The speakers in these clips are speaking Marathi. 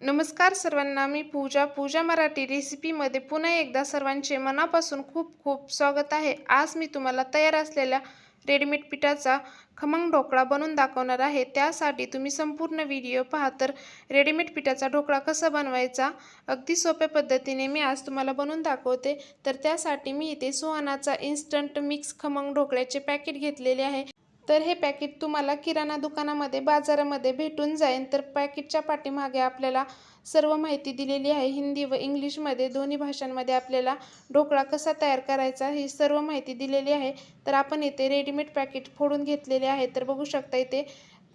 नमस्कार सर्वांना मी पूजा. पूजा मराठी रेसिपीमध्ये पुन्हा एकदा सर्वांचे मनापासून खूप खूप स्वागत आहे. आज मी तुम्हाला तयार असलेल्या रेडीमेड पिठाचा खमंग ढोकळा बनवून दाखवणार आहे. त्यासाठी तुम्ही संपूर्ण व्हिडिओ पहा तर रेडीमेड पिठाचा ढोकळा कसा बनवायचा अगदी सोप्या पद्धतीने मी आज तुम्हाला बनवून दाखवते. तर त्यासाठी मी इथे सुहानाचा इन्स्टंट मिक्स खमंग ढोकळ्याचे पॅकेट घेतलेले आहे. तर हे पॅकेट तुम्हाला किराणा दुकानामध्ये बाजारामध्ये भेटून जाईल. तर पॅकेटच्या पाठीमागे आपल्याला सर्व माहिती दिलेली आहे. हिंदी व इंग्लिशमध्ये दोन्ही भाषांमध्ये आपल्याला ढोकळा कसा तयार करायचा ही सर्व माहिती दिलेली आहे. तर आपण इथे रेडीमेड पॅकेट फोडून घेतलेले आहे. तर बघू शकता इथे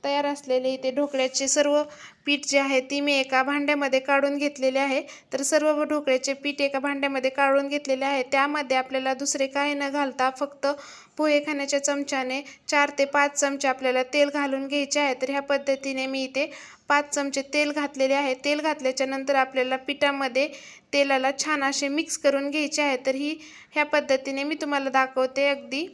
तयार असलेले इथे ढोकळ्याचे सर्व पीठ जे आहे ती मी एका भांड्यामध्ये काढून घेतलेले आहे. तर सर्व ढोकळ्याचे पीठ एका भांड्यामध्ये काढून घेतलेले आहे. त्यामध्ये आपल्याला दुसरे काही न घालता फक्त पोहे खाण्याच्या चमच्याने चार ते पाच चमचे आपल्याला तेल घालून घ्यायचे आहे. तर ह्या पद्धतीने मी इथे पाच चमचे तेल घातलेले आहे. तेल घातल्याच्या नंतर आपल्याला पिठामध्ये तेलाला छान असे मिक्स करून घ्यायचे आहे. तर ही ह्या पद्धतीने मी तुम्हाला दाखवते अगदी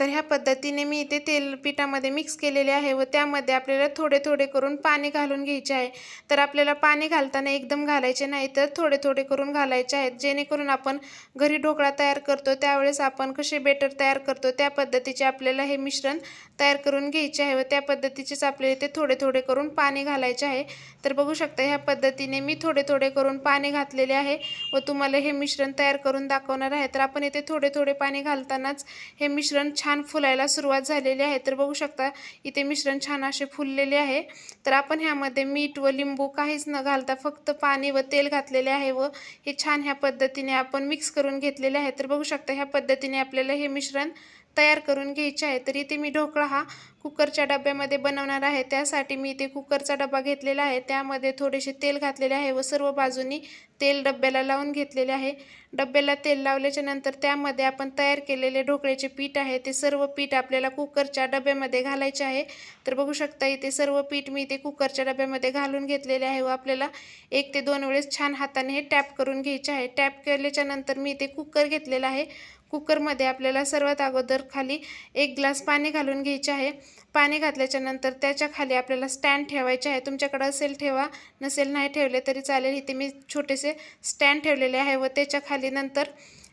तर ह्या पद्धतीने मी इथे तेल पिठामध्ये मिक्स केलेले आहे व त्यामध्ये आपल्याला थोडे थोडे करून पाणी घालून घ्यायचे आहे. तर आपल्याला पाणी घालताना एकदम घालायचे नाही तर थोडे थोडे करून घालायचे आहेत. जेणेकरून आपण घरी ढोकळा तयार करतो त्यावेळेस आपण कसे बेटर तयार करतो त्या पद्धतीचे आपल्याला हे मिश्रण तयार करून घ्यायचे आहे व त्या पद्धतीचेच आपल्याला इथे थोडे थोडे करून पाणी घालायचे आहे. तर बघू शकता ह्या पद्धतीने मी थोडे थोडे करून पाणी घातलेले आहे व तुम्हाला हे मिश्रण तयार करून दाखवणार आहे. तर आपण इथे थोडे थोडे पाणी घालतानाच हे मिश्रण छान फुलायला सुरुवात झालेली आहे. तर बघू शकता इथे मिश्रण छान असे फुललेले आहे. तर आपण ह्यामध्ये मीठ व लिंबू काहीच न घालता फक्त पाणी व तेल घातलेले आहे व हे छान ह्या पद्धतीने आपण मिक्स करून घेतलेले आहे. तर बघू शकता ह्या पद्धतीने आपल्याला हे मिश्रण तयार करून घ्यायचे आहे तर इथे मी ढोकळा हा कुकरच्या डब्यामध्ये बनवणार आहे. त्यासाठी मी इथे कुकरचा डबा घेतलेला आहे. त्यामध्ये थोडेसे तेल घातलेले आहे व सर्व बाजूनी तेल डब्याला लावून घेतलेले आहे. डब्याला तेल लावल्याच्या नंतर त्यामध्ये आपण तयार केलेले ढोकळ्याचे पीठ आहे ते सर्व पीठ आपल्याला कुकरच्या डब्यामध्ये घालायचे आहे. तर बघू शकता इथे सर्व पीठ मी इथे कुकरच्या डब्यामध्ये घालून घेतलेले आहे व आपल्याला एक ते दोन वेळेस छान हाताने हे टॅप करून घ्यायचे आहे. टॅप केल्याच्यानंतर मी इथे कुकर घेतलेला आहे. कुकरमध्ये आपल्याला सर्वात अगोदर खाली एक ग्लास पाणी घालून घ्यायचे आहे. पाणी घातल्याच्या नंतर त्याच्याखाली आपल्याला स्टँड ठेवायचे आहे. तुमच्याकडं असेल ठेवा नसेल नाही ठेवले तरी चालेल. इथे मी छोटेसे स्टँड ठेवलेले आहे व त्याच्याखाली नंतर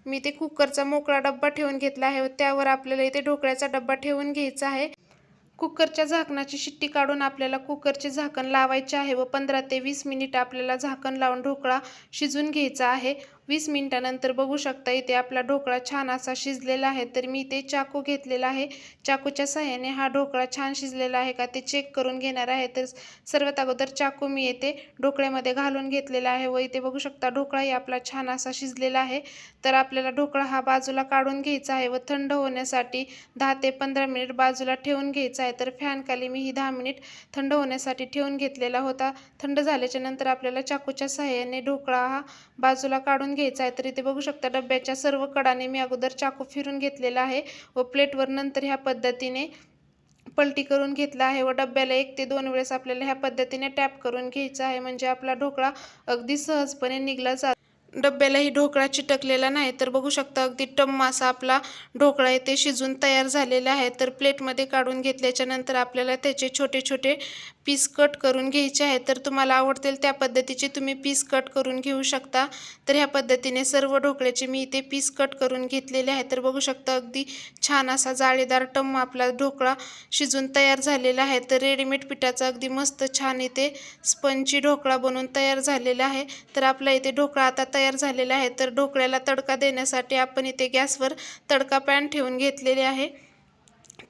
मी ते कुकरचा मोकळा डब्बा ठेवून घेतला आहे व त्यावर आपल्याला इथे ढोकळ्याचा डब्बा ठेवून घ्यायचा आहे. कुकरच्या झाकणाची शिट्टी काढून आपल्याला कुकरचे झाकण लावायचे आहे व पंधरा ते वीस मिनिट आपल्याला झाकण लावून ढोकळा शिजून घ्यायचा आहे. वीस मिनिटानंतर बघू शकता इथे आपला ढोकळा छान असा शिजलेला आहे. तर मी इथे चाकू घेतलेला आहे. चाकूच्या सहाय्याने हा ढोकळा छान शिजलेला आहे का ते चेक करून घेणार आहे. तर सर्वात अगोदर चाकू मी येथे ढोकळ्यामध्ये घालून घेतलेला आहे व इथे बघू शकता ढोकळाही आपला छान असा शिजलेला आहे. तर आपल्याला ढोकळा हा बाजूला काढून घ्यायचा आहे व थंड होण्यासाठी दहा ते पंधरा मिनिट बाजूला ठेवून घ्यायचा आहे. तर फॅनखाली मी ही दहा मिनिट थंड होण्यासाठी ठेवून घेतलेला होता. थंड झाल्याच्यानंतर आपल्याला चाकूच्या सहाय्याने ढोकळा हा बाजूला काढून घ्यायचा आहे. तर इथे बघू शकता डब्याच्या सर्व कडाने मी अगोदर चाकू फिरून घेतलेला आहे व प्लेटवर नंतर ह्या पद्धतीने पलटी करून घेतला आहे व डब्याला एक ते दोन वेळेस आपल्याला ह्या पद्धतीने टॅप करून घ्यायचा आहे. म्हणजे आपला ढोकळा अगदी सहजपणे निघला जातो. डब्यालाही ढोकळा चिटकलेला नाही. तर बघू शकता अगदी टम्म असा आपला ढोकळा इथे शिजून तयार झालेला आहे. तर प्लेटमध्ये काढून घेतल्याच्या नंतर आपल्याला त्याचे छोटे छोटे पीस कट करून घ्यायचे आहे तर तुम्हाला आवडतील त्या पद्धतीचे तुम्ही पीस कट करून घेऊ शकता. तर ह्या पद्धतीने सर्व ढोकळ्याचे मी इथे पीस कट करून घेतलेले आहे तर बघू शकता अगदी छान असा जाळीदार टम्म आपला ढोकळा शिजून तयार झालेला आहे. तर रेडीमेड पिठाचा अगदी मस्त छान इथे स्पंची ढोकळा बनवून तयार झालेला आहे. तर आपला इथे ढोकळा आता तयार झालेला आहे तर ढोकळ्याला तडका देण्यासाठी आपण इथे गॅसवर तडका पॅन ठेवून घेतलेले आहे.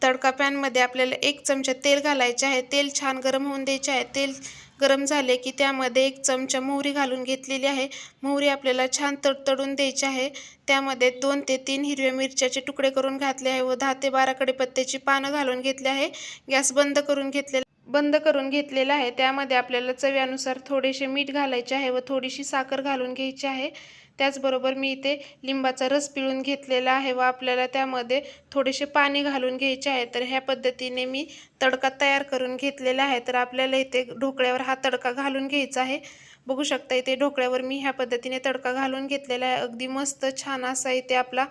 तडका पॅनमध्ये आपल्याला एक चमचा तेल घालायचे आहे. तेल छान गरम होऊन द्यायचे आहे. तेल गरम झाले की त्यामध्ये एक चमचा मोहरी घालून घेतलेली आहे. मोहरी आपल्याला छान तडतडून द्यायची आहे. त्यामध्ये दोन ते तीन हिरव्या मिरच्याचे तुकडे करून घातले आहे व दहा ते बारा कडीपत्त्याची पानं घालून घेतले आहे. गॅस बंद करून घेतलेला बंद करून घेतलेला आहे. त्यामध्ये आपल्याला चव्यानुसार थोडेसे मीठ घालायचे आहे व थोडीशी साखर घालून घ्यायची आहे. त्याचबरोबर मी इथे लिंबाचा रस पिळून घेतलेला आहे व आपल्याला त्यामध्ये थोडेसे पाणी घालून घ्यायचे आहे. तर ह्या पद्धतीने मी तडका तयार करून घेतलेला आहे. तर आपल्याला इथे ढोकळ्यावर हा तडका घालून घ्यायचा आहे. बघू शकता इथे ढोकळ्यावर मी ह्या पद्धतीने तडका घालून घेतलेला आहे. अगदी मस्त छान असा इथे आपला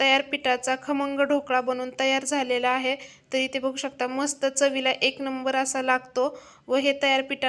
तयार पिठाचा खमंग ढोकळा बनवून तयार झालेला आहे. तर इथे बघू शकता मस्त चवीला एक नंबर असा लागतो व हे तयार पिठा